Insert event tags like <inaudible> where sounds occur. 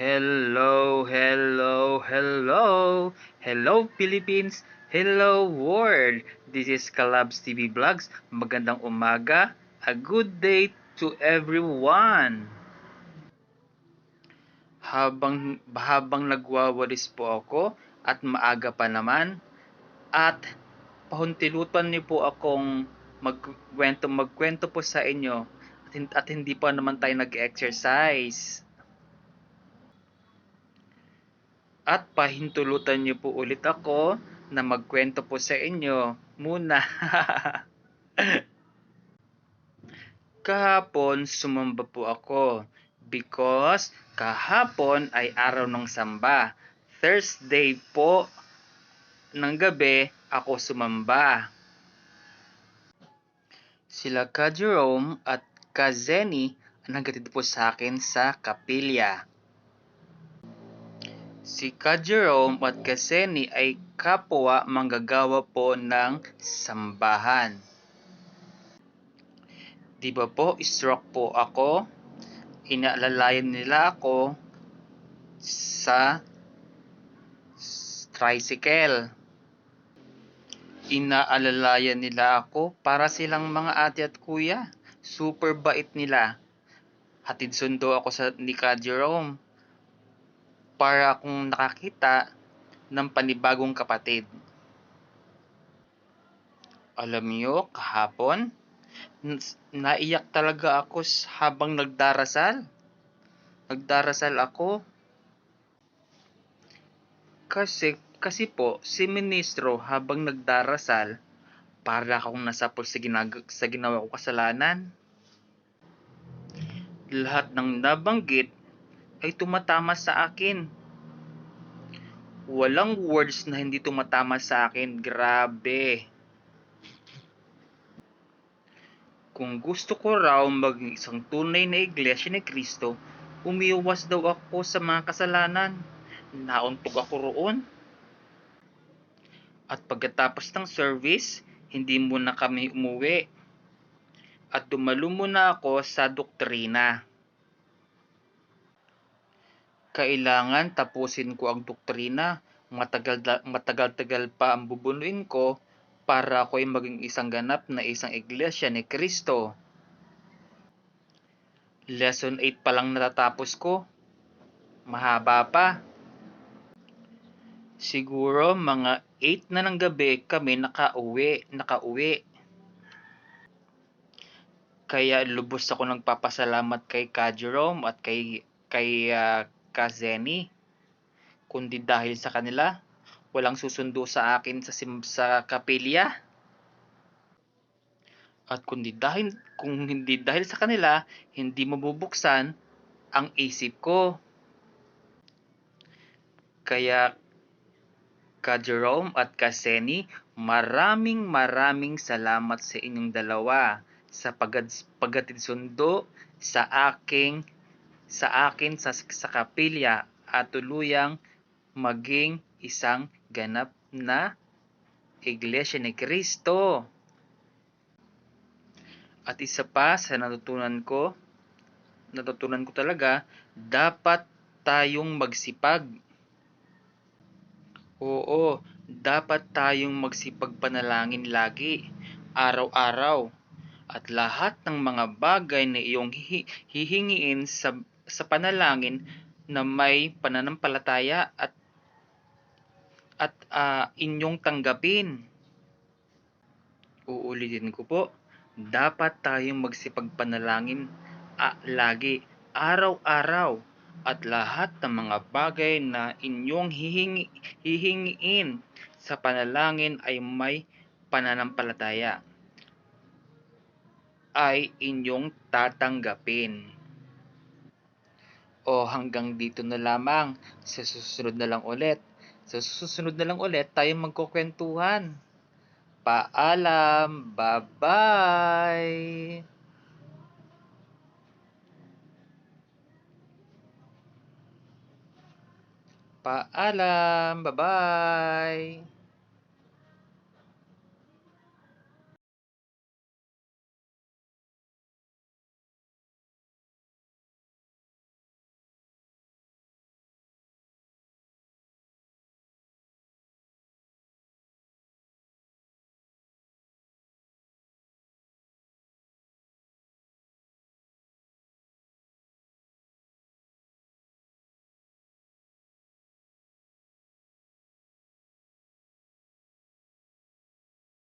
Hello, hello, hello. Hello Philippines. Hello world. This is Kalabs TV Vlogs. Magandang umaga. A good day to everyone. Habang habang nagwawalis po ako at maaga pa naman at pahuntilutan niyo po akong magkwento magkwento po sa inyo at, at hindi pa naman tayo nag-exercise. At pahintulutan niyo po ulit ako na magkwento po sa inyo muna. <laughs> Kahapon sumamba po ako because kahapon ay araw ng samba. Thursday po ng gabi ako sumamba. Sila ka Jerome at ka Zenny ang naghatid po sa akin sa kapilya. Si ka Jerome at ka Zenny ay kapwa manggagawa po ng sambahan. Di ba po, stroke po ako. Inaalalayan nila ako sa tricycle. Inaalalayan nila ako para silang mga ate at kuya. Super bait nila. Hatid sundo ako sa ni Ka Jerome para akong nakakita ng panibagong kapatid. Alam niyo, kahapon, naiyak talaga ako habang nagdarasal. Nagdarasal ako. Kasi, kasi po, si ministro habang nagdarasal, para akong nasapol sa, ginag- sa ginawa ko kasalanan. Lahat ng nabanggit ay tumatama sa akin. Walang words na hindi tumatama sa akin. Grabe. Kung gusto ko raw maging isang tunay na iglesia ni Kristo, umiiwas daw ako sa mga kasalanan. Nauntog ako roon. At pagkatapos ng service, hindi muna kami umuwi. At dumalo muna ako sa doktrina. Kailangan tapusin ko ang doktrina. Matagal matagal-tagal pa ang bubunuin ko para ako ay maging isang ganap na isang iglesia ni Kristo. Lesson 8 pa lang natatapos ko. Mahaba pa. Siguro mga 8 na ng gabi kami nakauwi, nakauwi. Kaya lubos ako nagpapasalamat kay Ka Jerome at kay kay ah, Ka Zenny. Kundi dahil sa kanila, walang susundo sa akin sa sim- sa kapilya. At kundi dahil kung hindi dahil sa kanila, hindi mabubuksan ang isip ko. Kaya ka Jerome at ka Seni, maraming maraming salamat sa inyong dalawa sa pagad, pagatid sundo sa aking sa akin sa, sa kapilya at tuluyang maging isang ganap na Iglesia ni Kristo. At isa pa sa natutunan ko, natutunan ko talaga, dapat tayong magsipag. Oo, dapat tayong magsipag panalangin lagi, araw-araw. At lahat ng mga bagay na iyong hihi- hihingiin sa, sa panalangin na may pananampalataya at at ah, inyong tanggapin. Uulitin ko po, dapat tayong magsipagpanalangin ah, lagi, araw-araw, at lahat ng mga bagay na inyong hihingi, hihingiin sa panalangin ay may pananampalataya ay inyong tatanggapin. O hanggang dito na lamang, sa susunod na lang ulit. Sa susunod na lang ulit, tayo magkukwentuhan. Paalam! Bye-bye! Paalam! Bye-bye!